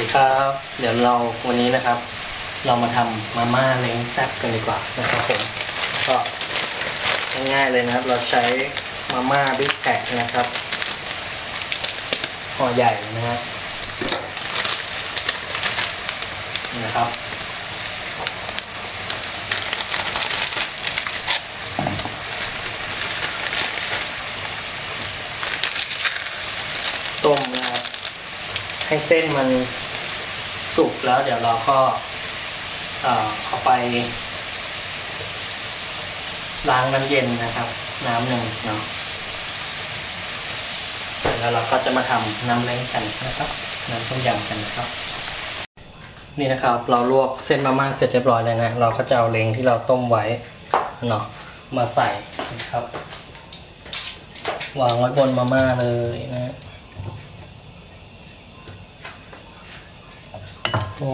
ดีครับ เดี๋ยวเราวันนี้นะครับ เรามาทำมาม่าเล้งแซ่บกันดีกว่านะครับผมก็ง่ายๆเลยนะครับ เราใช้มาม่าบิ๊กแพ็นะครับห่อใหญ่นะฮะนี่นะครับต้มนะครับให้เส้นมัน สุกแล้วเดี๋ยวเราก็เอาไป ล้างน้ำเย็นนะครับ น้ำหนึ่งเนาะแล้วเราก็จะมาทำน้ำเล้งกันนะครับ น้ำต้มยำกันนะครับ นี่นะครับ เราลวกเส้นมาม่าเสร็จเรียบร้อยแล้วนะ เราก็จะเอาเล้งที่เราต้มไว้เนาะมาใส่นะครับ วางไว้บนมาม่าเลยนะ โอ้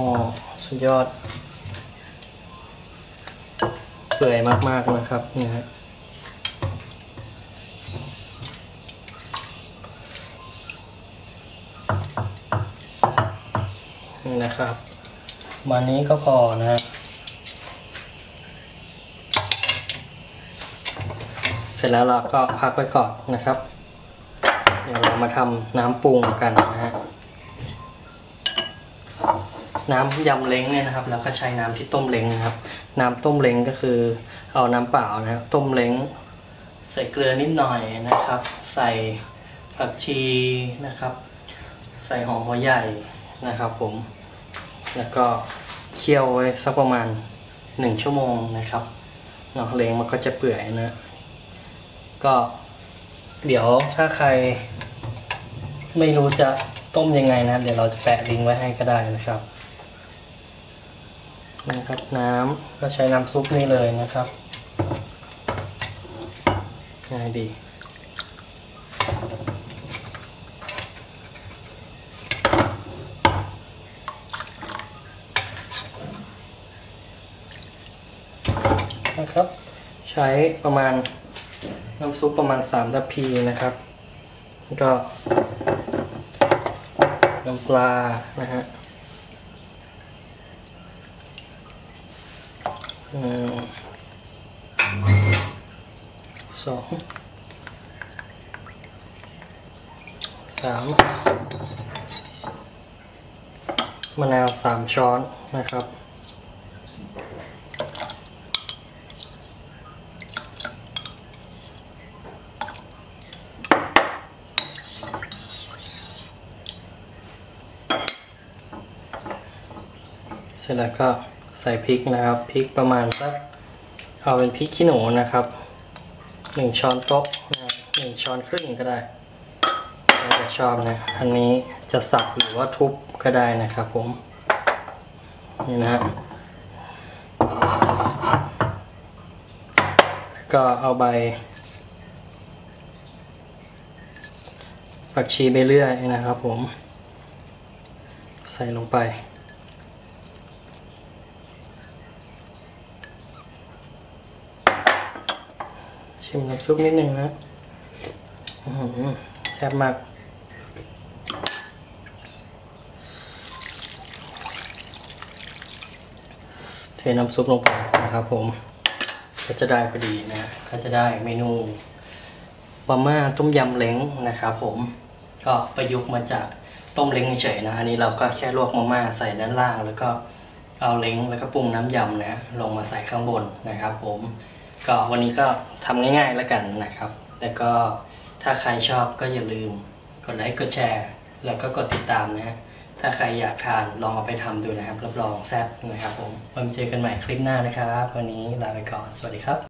สุดยอด เปื่อยมาก ๆ นะครับนี่ฮะนี่นะครับ วันนี้ก็พอนะฮะเสร็จแล้วเราก็พักไว้ก่อนนะครับ เดี๋ยวเรามาทำน้ำปรุงกันนะฮะ น้ำยำเล้งเนี่ยนะครับ แล้วก็ใช้น้ำที่ต้มเล้งนะครับ น้ำต้มเล้งก็คือเอาน้ำเปล่านะครับต้มเล้งใส่เกลือนิดหน่อยนะครับ ใส่ผักชีนะครับ ใส่หอมหัวใหญ่นะครับ ผม แล้วก็เคี่ยวไว้สักประมาณหนึ่งชั่วโมงนะครับเนาะเล้งมันก็จะเปื่อยนะก็เดี๋ยวถ้าใครไม่รู้จะต้มยังไงนะ เดี๋ยวเราจะแปะลิงก์ไว้ให้ก็ได้นะครับ นะครับน้ำก็ใช้น้ำซุปนี่เลยนะครับง่ายดีนะครับใช้ประมาณน้ำซุปประมาณ3ทัพพีนะครับก็น้ำปลานะฮะ หนึ่ง สองสามมะนาวสามช้อนนะครับเสร็จแล้วก็ ใส่พริกนะครับพริกประมาณสักเอาเป็นพริกขี้หนูนะครับหนึ่งช้อนโต๊ะนะครับหนึ่งช้อนครึ่งก็ได้แล้วแต่ชอบนะอันนี้จะสับหรือว่าทุบก็ได้นะครับผมนี่นะฮะก็เอาใบผักชีไปเรื่อยนะครับผม ใส่ลงไป ชิมน้ำซุปนิดนึงนะอื้อหือแซ่บมากเทน้ำซุปลงไปนะครับผม ก็จะได้พอดีนะก็จะได้เมนูมาม่าต้มยำเล้งนะครับผม ก็ประยุกต์มาจากต้มเล้งเฉยๆนะ อันนี้เราก็แค่ลวกมาม่าใส่ด้านล่าง แล้วก็เอาเล้งแล้วก็ปรุงน้ำยำนะ ลงมาใส่ข้างบนนะครับผม ก็วันนี้ก็ทำง่ายๆแล้วกันนะครับ แล้วก็ถ้าใครชอบก็อย่าลืมกดไลค์กดแชร์ แล้วก็กดติดตามนะถ้าใครอยากทานลองเอาไปทำดูนะครับรับรองแซ่บนะครับผมไว้เจอกันใหม่คลิปหน้านะครับ วันนี้ลาไปก่อนสวัสดีครับ